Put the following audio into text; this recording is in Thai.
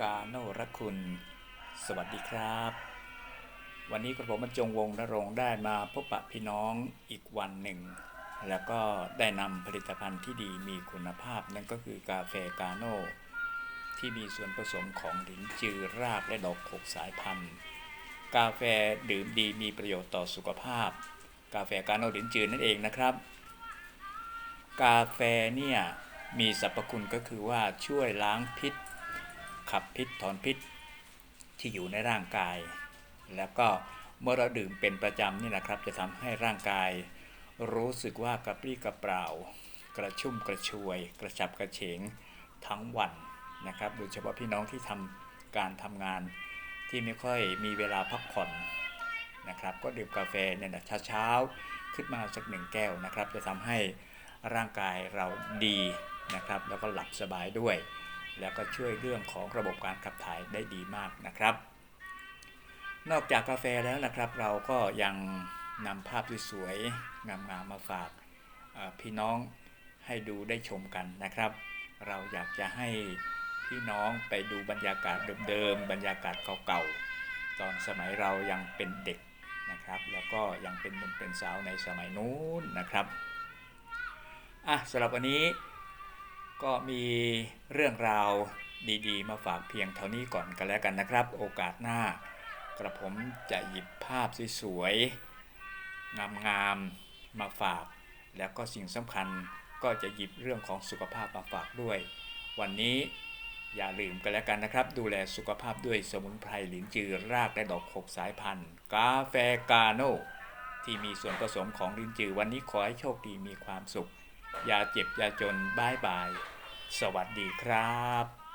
กาโนรคุณ สวัสดีครับ วันนี้กระผมบรรจงวงนรงได้มาพบปะพี่น้องอีกวันหนึ่ง แล้วก็ได้นำผลิตภัณฑ์ที่ดีมีคุณภาพนั่นก็คือกาแฟกาโนที่มีส่วนผสมของหลินจือรากและดอกหกสายพันธุ์ กาแฟดื่มดีมีประโยชน์ต่อสุขภาพ กาแฟกาโนหลินจือนั่นเองนะครับ กาแฟเนี่ยมีสรรพคุณก็คือว่าช่วยล้างพิษ ขับพิษถอนพิษที่อยู่ในร่างกาย แล้วก็เมื่อเราดื่มเป็นประจำนี่นะครับ จะทำให้ร่างกาย รู้สึกว่ากระปรี้กระเปร่า กระชุ่มกระชวย กระฉับกระเฉงทั้งวันนะครับโดยเฉพาะพี่น้องที่ทำการทำงานที่ไม่ค่อยมีเวลาพักผ่อนนะครับ ก็ดื่มกาแฟเนี่ยนะเช้าๆขึ้นมาสักหนึ่งแก้วนะครับ จะทำให้ร่างกายเราดีนะครับ แล้วก็หลับสบายด้วย แล้วก็ช่วยเรื่องของระบบการขับถ่ายได้ดีมากนะครับ นอกจากกาแฟแล้วนะครับ เราก็ยังนำภาพสวยๆงามๆมาฝากพี่น้องให้ดูได้ชมกันนะครับ เราอยากจะให้พี่น้องไปดูบรรยากาศเดิมๆบรรยากาศเก่าๆตอนสมัยเรายังเป็นเด็กนะครับ แล้วก็ยังเป็นหนุ่มเป็นสาวในสมัยนู้นนะครับอะสำหรับวันนี้ ก็มีเรื่องราวดีๆ มาฝากเพียงเท่านี้ก่อนกันแล้วกันนะครับ โอกาสหน้ากระผมจะหยิบภาพสวยๆงามๆมาฝาก แล้วก็สิ่งสำคัญก็จะหยิบเรื่องของสุขภาพมาฝากด้วย วันนี้อย่าลืมกันแล้วกันนะครับ ดูแลสุขภาพด้วยสมุนไพรหลินจือรากและดอกหกสายพันธุ์ กาแฟกาโนที่มีส่วนผสมของลินจือวันนี้ขอให้โชคดีมีความสุข ย่าเจ็บอย่าจนบายบาย สวัสดีครับ